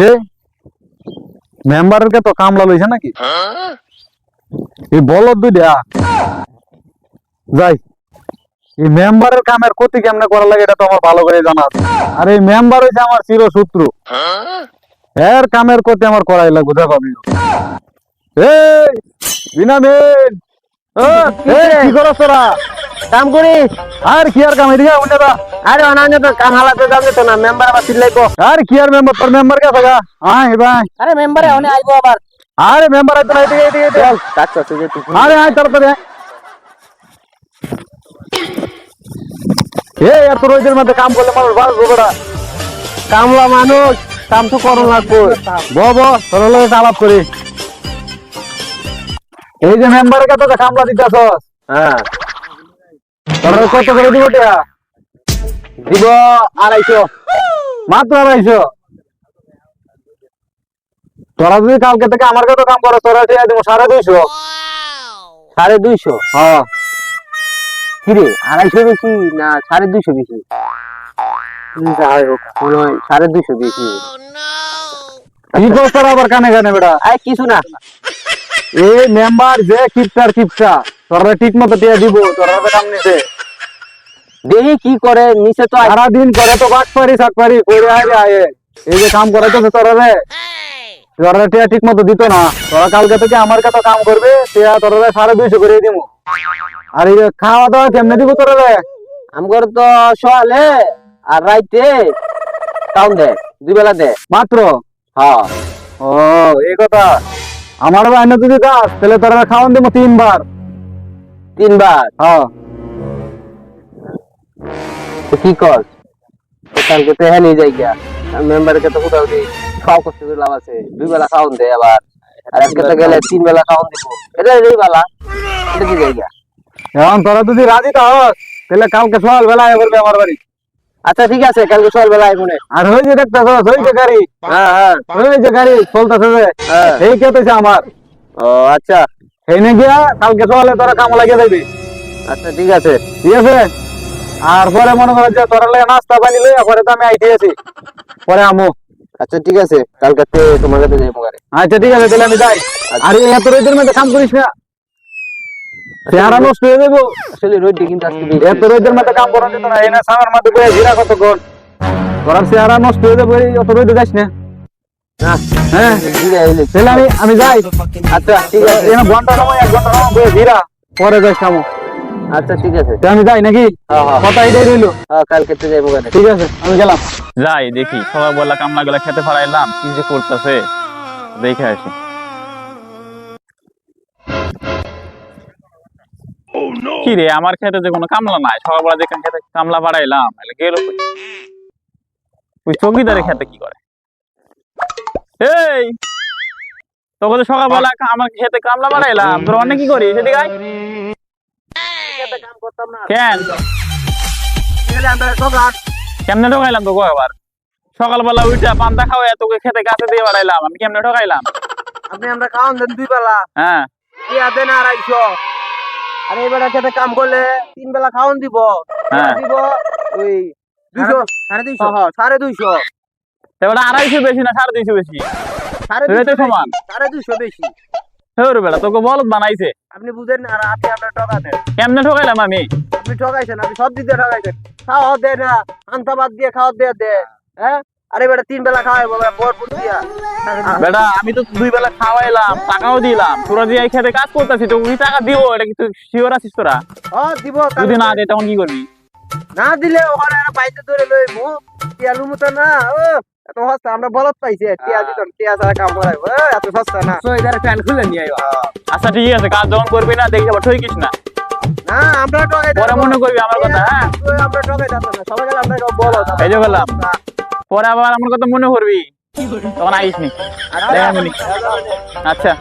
রে মেম্বারের কে তো কামলা লইছে নাকি? এই বলদ দুইটা। যাই। এই মেম্বারের কামের ক্ষতি কেমনে করা লাগে এটা তো আমার ভালো করে জানা আছে। আর এই মেম্বার হইছে আমার চির শত্রু এর কামের ক্ষতি আমার করাই লাগবে দেখো আমি এই বিনামিন! কি করছ তোরা? কাম করি। আর কি আর কাম? এদিকে দা। আরে অনান্য তো কাম হালাতে যাবে তো না মেম্বার আবার চিল্লাইবো আর কি আর মেম্বার তোর মেম্বার কে থাকা হ্যাঁ ভাই আরে মেম্বারে অনে আইবো আবার। আরে মেম্বার আইতো না এদিকে এদিকে। চল কাচ্চা তুই আরে আয় তাড়াতাড়ি। এই এত রোদের মধ্যে কাম করলে মানুষ বাঁচবো বেটা। কামলা মানুষ কাম তো করুন লাগবো। ব ব তোর লগে আলাপ করি। এই যে মেম্বারের তো কামলা দিতেছ হ্যাঁ। কত করে দিব দিব আড়াইশো। মাত্র আড়াইশো। তোরা যদি কালকে থেকে আমার কাছে কাম করো তোরা সাড়ে দুইশো। সাড়ে দুইশো? হ্যাঁ কিরে আড়াইশো বেশি না সাড়ে দুইশো বেশি? যাই হোক মনে হয় সাড়ে দুইশো বেশি। কি করছ আবার কানে কানে বেটা? আরে কিছু না। এই মেম্বার যে কিপটার কিপটা। তোরা ঠিক মতো টিয়া দিব তোরা তো কাম নিছে। দেখি কি করে নিচে তো আই- সারাদিন করে তো বাট পারি সাট পারি করে আয় আয়ে। এই যে কাম করে তোরা রে। তোরা টিয়া ঠিক মতো দিত না। তোরা কালকে থেকে আমার কাছে কাম করবে টিয়া তোরা রে সাড়ে দুইশো করে দিব। আর এই যে খাওয়া দাওয়া কেমনে দিব তোরা রে? আমগর তো সকালে আর রাইতে টাউন দে দুই বেলা দে। মাত্র? হ্যাঁ। ও এই কথা। আমার বাইনে যদি দাস তাহলে তোরা খাওয়ান দিব তিনবার। তিনবার হ্যাঁ তো কি কর তো কালকে তো হ্যাঁ নিয়ে যাই গিয়া মেম্বারকে তো কোথাও দিই খাওয়া করতে করে লাভ আছে দুই বেলা খাওয়ান দে আবার আর আজকে তো গেলে তিন বেলা খাওয়ান দিব এটা এই বেলা এটা কি যাই গিয়া এখন তোরা যদি রাজি তাহস তাহলে কালকে সকাল বেলা আয় করবে আমার বাড়ি আচ্ছা ঠিক আছে কালকে সকাল বেলা আইবো নে আর হয়ে যে দেখতেছ ওই যে গাড়ি হ্যাঁ হ্যাঁ ওই যে গাড়ি চলতেছে যে হ্যাঁ। এই কেটেছে আমার ও আচ্ছা এই নে গিয়া কালকে সকালে তোরা কাম লাগিয়ে যাবি আচ্ছা ঠিক আছে। ঠিক আছে? আর পরে মনে করে যে তোরা লাগে নাস্তা পানি লইয়া পরে তো আমি আইতে আছি। পরে আমো। আচ্ছা ঠিক আছে। কালকে তে তোমার কাছে গাড়ি। আচ্ছা ঠিক আছে তাহলে আমি যাই। আর এই এত রোদের মধ্যে কাম করিস না। চেহারা নষ্ট হয়ে যাব আসলে রোডটি কিন্তু। এত রোদের মধ্যে কাম করা যেত না এনে সামার মধ্যে ঘিরা কতক্ষণ? তোরা চেহারা নষ্ট হয়ে যাব অত রোদে যাস না। আমি আমি যাই। আচ্ছা ঠিক আছে। ঘণ্টা সময় এক ঘণ্টা সময় ঘিরা পরে যাস কামো। আচ্ছা ঠিক আছে। আমি যাই নাকি? হ্যাঁ, হ্যাঁ। কথা এটাই রইল। হ্যাঁ কালকে তে যাইবো ঠিক আছে আমি গেলাম। যাই দেখি। সবাই বললা কামলা গুলা খেতে ফারাইলাম কি যে করতেছে? দেখে আসি। কি রে আমার খেতে যে কোনো কামলা নাই। সকালবেলা যেখানে খেতে কামলা বাড়াইলাম গেল ওই চৌকিদারের খেতে কি করে? এই তোকে তো সকালবেলা আমার খেতে কামলা বাড়াইলাম তোর অনেক কি করিস? এদিকে আয়। কেন? কেমনে ঠকাইলাম তোকে আবার? সকালবেলা উঠে পান্তা খাওয়া তোকে খেতে গাছে দিয়ে বাড়াইলাম আমি কেমনে ঠকাইলাম আপনি আমরা খাওয়ান দেন দুই বেলা। হ্যাঁ। টিয়া দেন আড়াইশো আর এই বেলা খেতে কাম করলে তিন বেলা খাওয়ান দিব। হ্যাঁ। দিব ওই দুইশো। সাড়ে দুইশো। সাড়ে দুইশো। এবার আড়াইশো বেশি না সাড়ে দুইশো বেশি? সাড়ে তো দুইশো এটাই সমান। সাড়ে দুইশো বেশি। হের বেলা তোকে বলত বানাইছে। আপনি বুঝেন না, আর আপনি আপনার টাকা দেন। কেমনে ঠকাইলাম আমি? আপনি ঠকাইছেন আপনি সব দিতে ঠকাইছেন খাওয়া দেয় না আনতা বাদ দিয়ে খাওয়া দে হ্যাঁ? আরে বেটা তিন বেলা খাওয়াই বলে ভরপুর দিয়া। বেটা আমি তো দুই বেলা খাওয়াইলাম টাকাও দিলাম। তোরা যে এই খেতে কাজ করতেছি তো উনি টাকা দিও এটা কি তুই শিওর আছিস তোরা? হ্যাঁ দিব যদি না দে তখন কি করবি? না দিলে ওখানে বাইতে ধরে লই মু টিয়া লুমু না ও। এত সস্তা আমরা বলত পাইছি টিয়া দিতন টিয়া ছাড়া কাম করাই এত সস্তা না। তো এদারে ফ্যান খুলে নিয়ে আইবা। আচ্ছা ঠিক আছে কাজ যখন করবি না দেখি ঠকিস না। না আমরা টকাই পরে মনে করবি আমার কথা হ্যাঁ? আমরা টকাই যাব না সবাই গেলে আমরা বলো এই যে বললাম। পরে আবার আমার কথা মনে করবি। তখন আইস নি। আচ্ছা।